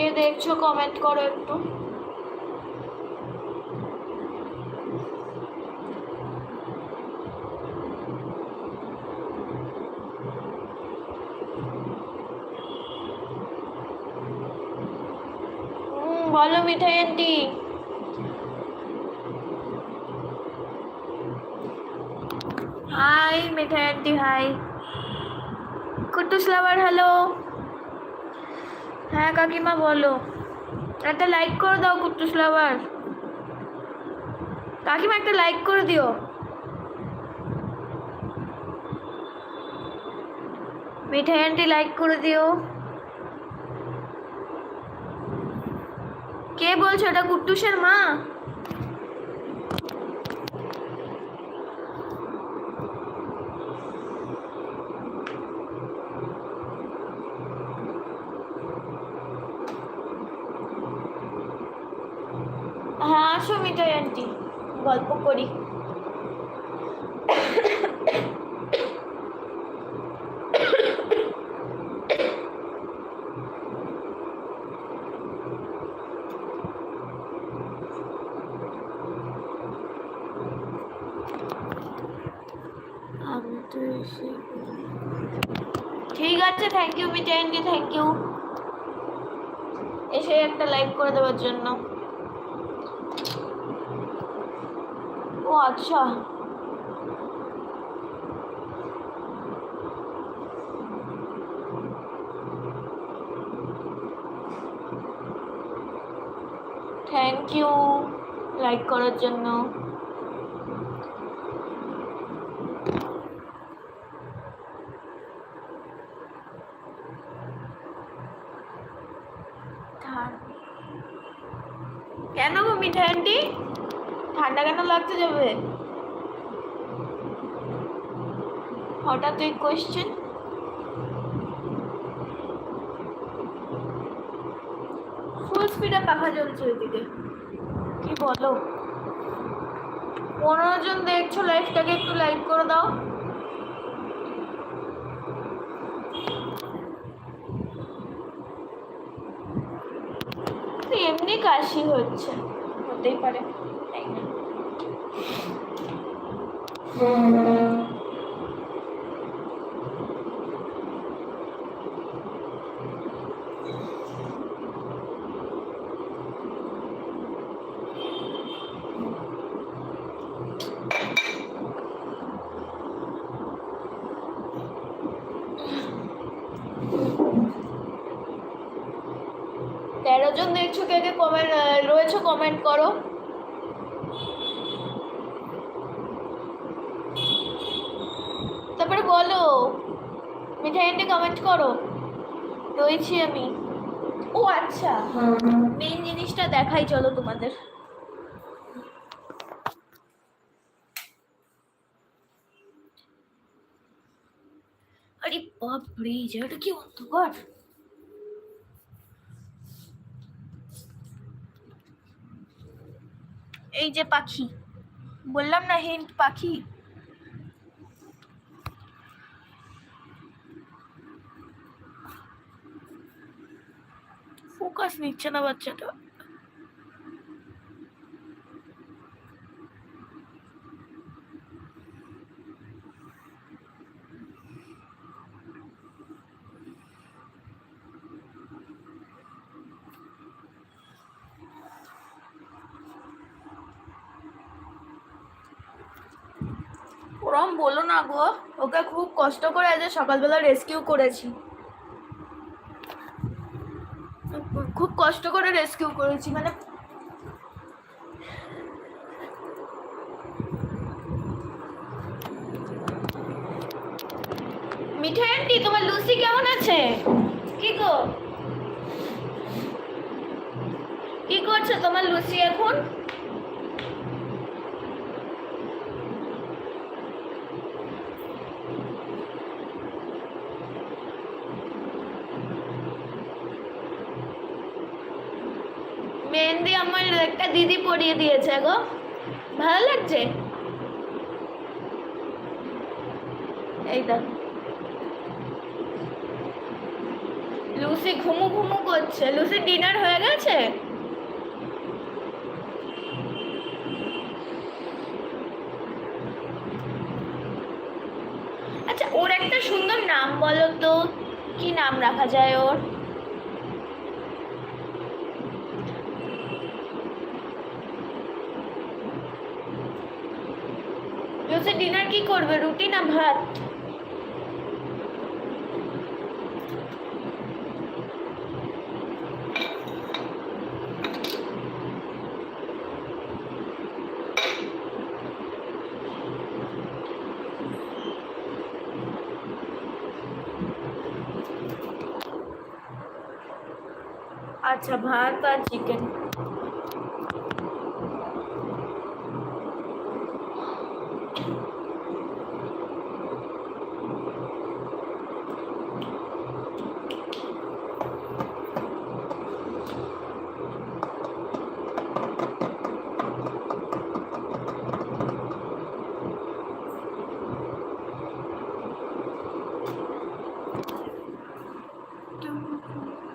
কে দেখছ কমেন্ট করো একটু। বলো Mithai aunty hi Mithai aunty hi Kutus lover hello হ্যাঁ কাকিমা, বলো। একটা লাইক করে দাও কুটুস লাভার কাকিমা, একটা লাইক করে দিও। মিঠাই আন্টি লাইক করে দিও। কে বলছো ওটা কুট্টুসের মা হ্যাঁ আসো মিঠাই আন্টি গল্প করি আমি তো এসে ঠিক আছে thank you Mithai aunty thank you এসে একটা লাইক করে দেওয়ার জন্য। ও আচ্ছা। থ্যাংক ইউ লাইক করার জন্য ঠান্ডা কেন গো মিঠাই আন্টি কেন লাগতে যাবে? হঠাৎ এই কোয়েশ্চেন ফুল স্পিডে পাখা চলছে ওইদিকে। কি বলো? পনেরো জন দেখছ লাইফটাকে একটু লাইক করে দাও। এমনি কাশি হচ্ছে, হতেই পারে তাই না তেরো জন দেখছ কে কে কমেন্ট রয়েছে কমেন্ট করো তারপরে বলো আন্টি কমেন্ট করো। রয়েছি আমি। ও আচ্ছা মেন জিনিসটা দেখাই চলো তোমাদের। আরে বাপ রে জায়গাটা কি অন্ধকার? এই যে পাখি, বললাম না হিন্ট পাখি। নিচ্ছে না বাচ্চাটা। ওরম বলো না গো, ওকে খুব কষ্ট করে আজ সকালবেলা রেস্কিউ করেছি। কষ্ট করে রেস্কিউ করেছি মানে মিঠাই আন্টি তোমার লুসি কেমন আছে? কি গো? কি করছ তোমার লুসি এখন মেহেন্দি আমার একটা পরিয়ে দিয়েছে গো। ভালো লাগছে? এই দেখ। লুসি ঘুমু ঘুমু করছে। লুসি ডিনার হয়ে গেছে? আচ্ছা ওর একটা সুন্দর নাম বলো তো। কি নাম রাখা যায় ওর লুসি ডিনার কি করবে রুটি না ভাত আচ্ছা ভাত আর chicken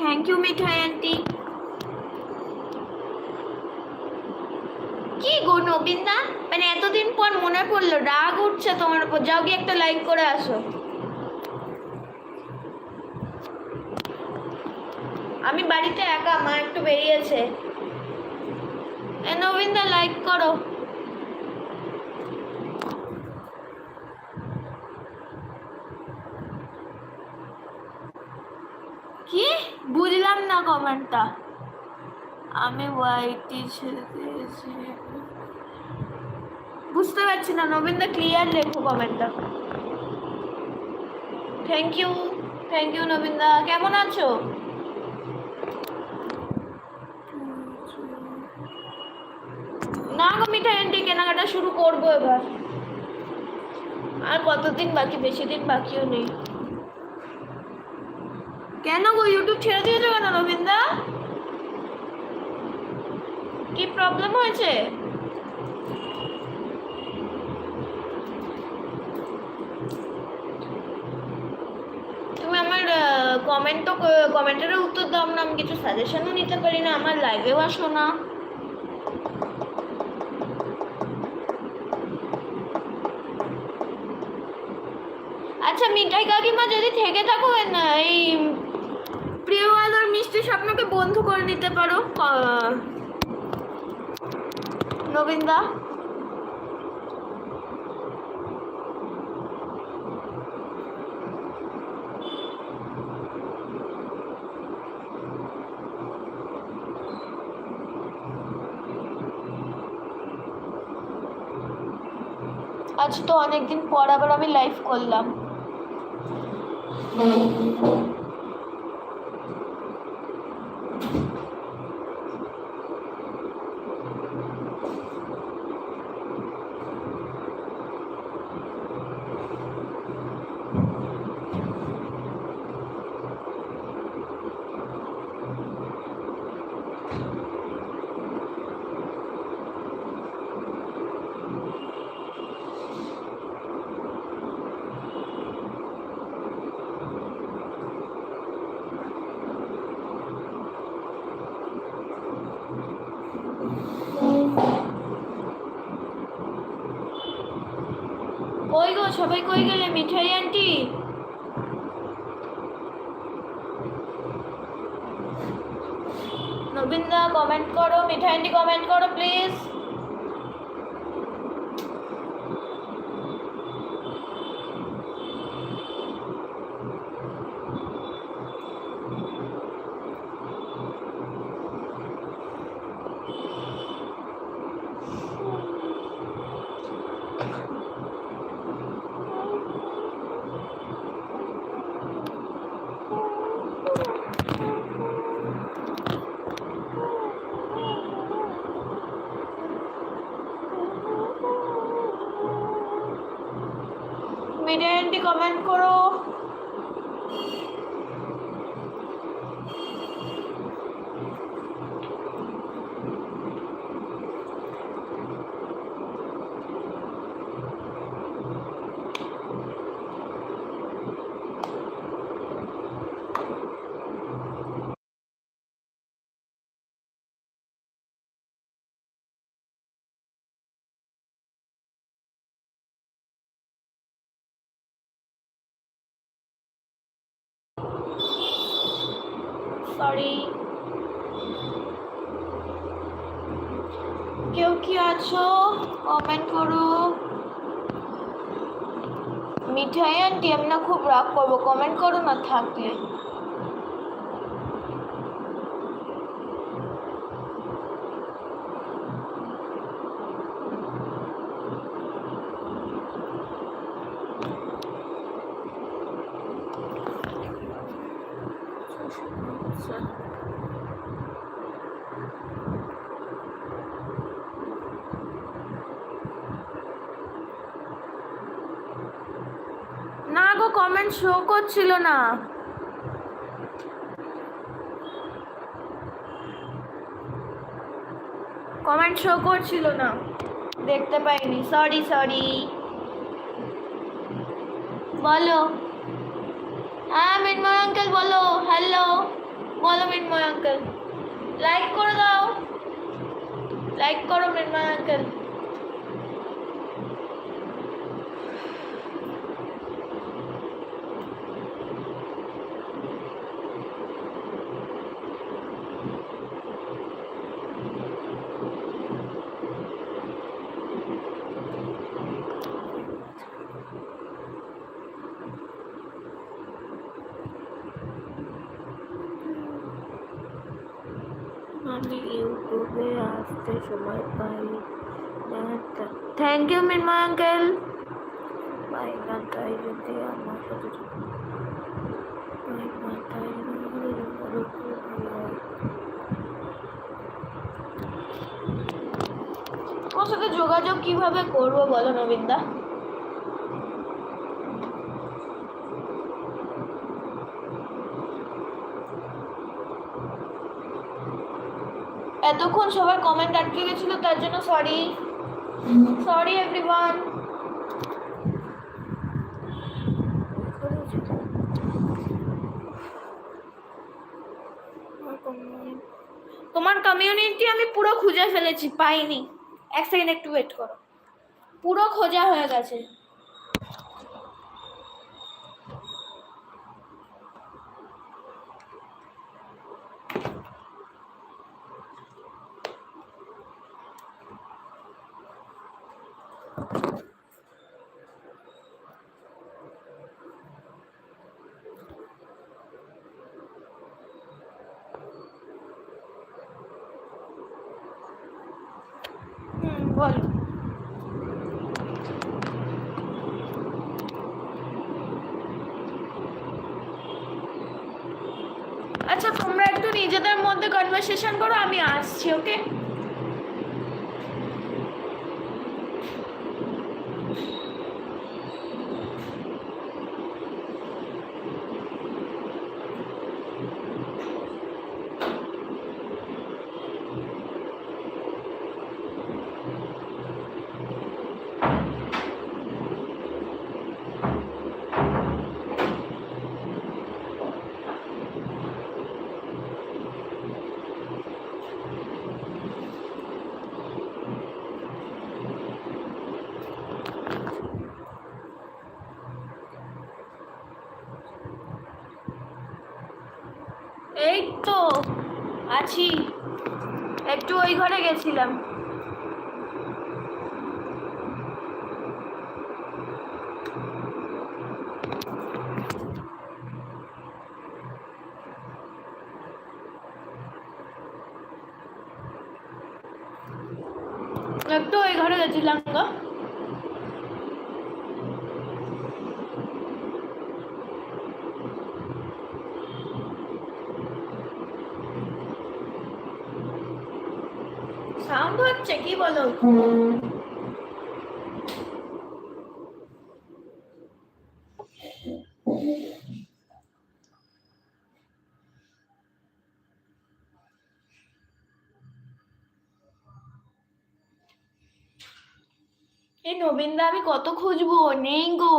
thank you Mithai aunty কি নবীনদা মানে এতদিন পর মনে পড়ল, রাগ উঠছে তোমার উপর। যাও গিয়ে একটা লাইক করে আসো। আমি বাড়িতে একা, মা একটু বেরিয়েছে। নবীনদা লাইক করো। কি? বুঝলাম না কমেন্টটা আমি ওয়াইটি ছেড়ে দিয়েছি। বুঝতে পারছি না, নবীনদা ক্লিয়ার লেখো কমেন্টটা থ্যাংক ইউ থ্যাংক ইউ নবীনদা। কেমন আছো? না গো মিঠাই আন্টি কেনাকাটা শুরু করব এবার। আর কতদিন বাকি? বেশি দিন বাকিও নেই। কেন গো ইউটিউব ছেড়ে দিয়েছ কেন নবীনদা? কি প্রবলেম হয়েছে তুমি আমার কমেন্ট তো কমেন্টেরও উত্তর দাও না আমি কিছু সাজেশনও নিতে পারি না, আমার লাইভেও আসো না। আচ্ছা মিঠাই কাকিমা যদি থেকে থাকো এই প্রিয় আলোর মিষ্টি স্বপ্নকে বন্ধু করে নিতে পারো নবীনদা। আজ তো অনেকদিন পর আবার আমি লাইভ করলাম। কই গেলে মিঠাই আন্টি নবীনদা কমেন্ট করো মিঠাই আন্টি কমেন্ট করো প্লিজ মিঠাই আন্টি কমেন্ট করো সরি কেউ কি আছো? কমেন্ট করো। মিঠাই আন্টি আমি না খুব রাগ করব। কমেন্ট করো না থাকলে না গো কমেন্ট শো করছিল না। কমেন্ট শো করছিল না। দেখতে পাইনি। সরি সরি বলো। হ্যাঁ মিনময় আঙ্কেল বলো। হ্যালো বলো মিনময় আঙ্কেল লাইক করে দাও। লাইক করো মিনময় আঙ্কেল আমি ইউটিউবে আসতে সময় পাই থ্যাংক ইউ মিনময় আঙ্কেল পাই না তাই যদি আমার সাথে যোগ- পাই না তাই যদি আরও খুব ভালো হয়। ওর সাথে যোগাযোগ কীভাবে করব বলো নবীনদা? এতক্ষণ সবার কমেন্ট আটকে গেছিল, তার জন্য সরি সরি এভরিওয়ান তোমার কমিউনিটি আমি পুরো খুঁজে ফেলেছি, পাইনি। এক সেকেন্ড একটু ওয়েট করো। পুরো খোঁজা হয়ে গেছে হুম বলো আচ্ছা তোমরা একটু নিজেদের কনভারসেশন করো আমি আসছি ওকে এই তো আছি একটু ওই ঘরে গেছিলাম। একটু ওই ঘরে গেছিলাম গো। বলো এই নবীনদা, আমি কত খুঁজবো? নেই গো।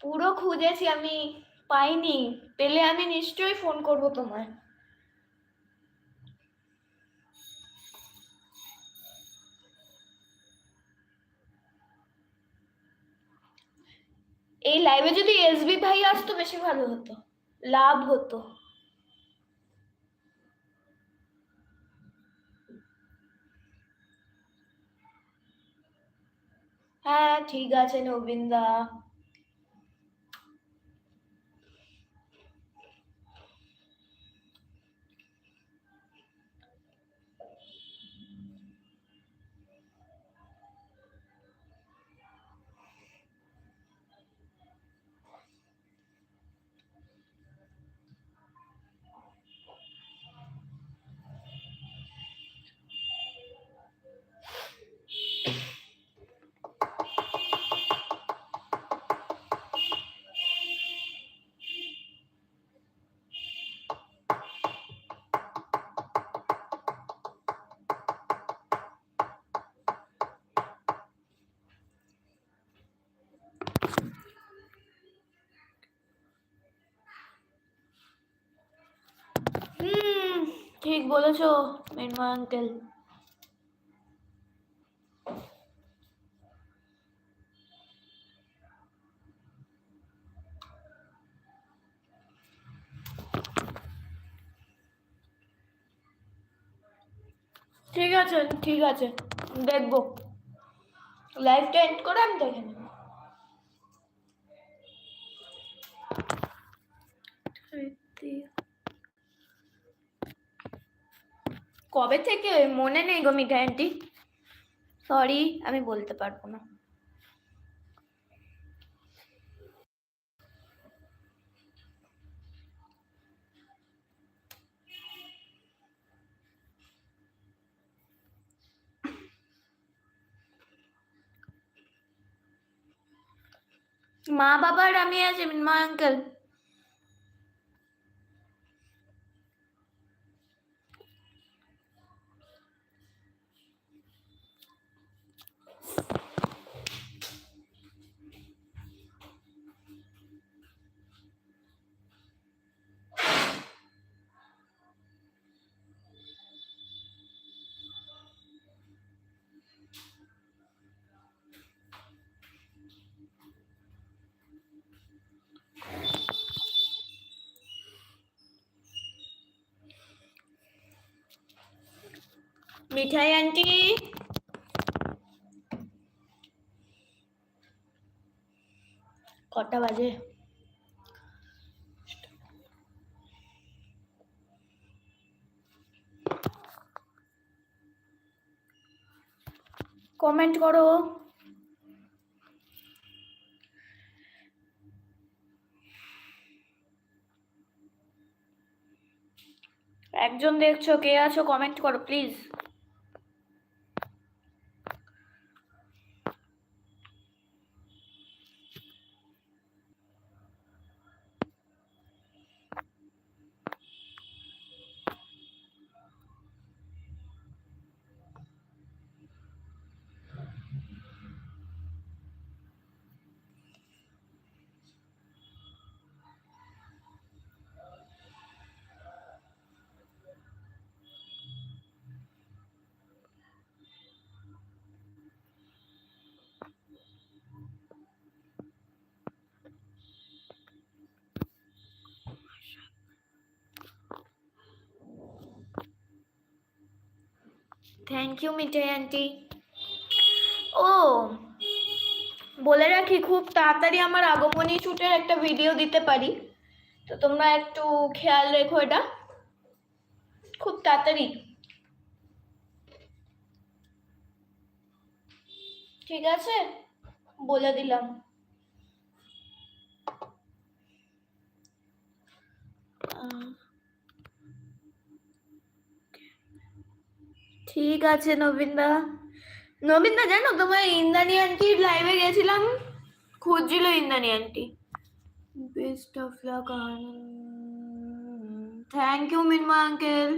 পুরো খুঁজেছি, আমি পাইনি। পেলে আমি নিশ্চয়ই ফোন করব তোমায়। এই লাইভে যদি এসবি ভাই আসতো, বেশি ভালো হতো। লাভ হতো। হ্যাঁ ঠিক আছে, নবিন্দা। ঠিক বলেছ মিনময় আঙ্কেল ঠিক আছে ঠিক আছে, দেখব। লাইভটা এন্ড করে আমি দেখে নেব। কবে থেকে? মনে নেই গো মিঠাই আন্টি সরি আমি বলতে পারব না। মা বাবার আমি আছি, মা আঙ্কেল মিঠাই আন্টি। কটা বাজে? কমেন্ট করো। একজন দেখছ কে আছো কমেন্ট করো please thank you Mithai aunty ও বলে রাখি খুব তাড়াতাড়ি আমার আগমনী শুটের একটা ভিডিও দিতে পারি। তো তোমরা একটু খেয়াল রেখো এটা। খুব তাড়াতাড়ি। ঠিক আছে? বলে দিলাম। আহ, ঠিক আছে, নবীনদা। নবীনদা, জানো তোমার ইন্দানি আন্টির লাইভে গেছিলাম। খুঁজছিল Indani aunty. Best of luck thank you Minma uncle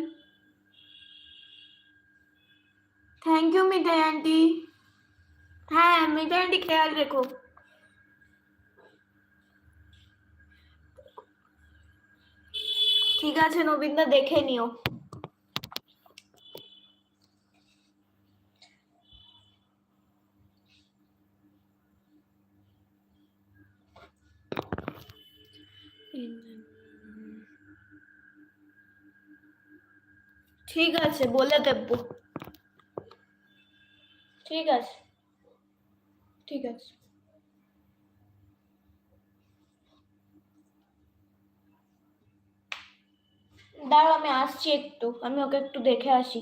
thank you Mithai aunty হ্যাঁ মিঠাই আন্টি খেয়াল রেখো। ঠিক আছে, নবীনদা, দেখে নিও। ঠিক আছে, বলে দেব। ঠিক আছে। ঠিক আছে। দাঁড়াও, আমি আসছি একটু। আমি ওকে একটু দেখে আসি।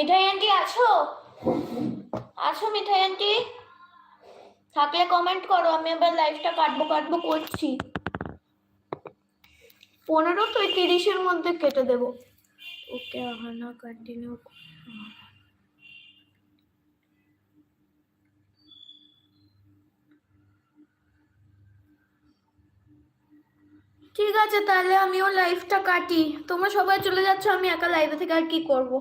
মিঠাই আন্টি আছো? আছো মিঠাই আন্টি? থাকলে কমেন্ট করো, আমি আবার লাইভটা কাটবো কাটবো করছি। পনেরো তো তিরিশের মধ্যে কেটে দেবো। ওকে আহানা কন্টিনিউ ঠিক আছে, তাহলে আমিও লাইভটা কাটি। তোমরা সবাই চলে যাচ্ছ, আমি একা লাইভে থেকে আর কি করব?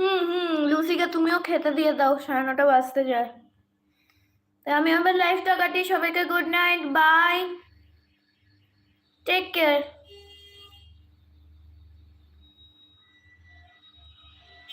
হুম হুম, লুসিকে তুমিও খেতে দিয়ে দাও, সাড়ে নটা বাজতে যায়। তাই আমি আমার লাইফটা কাটি সবাইকে good night bye take care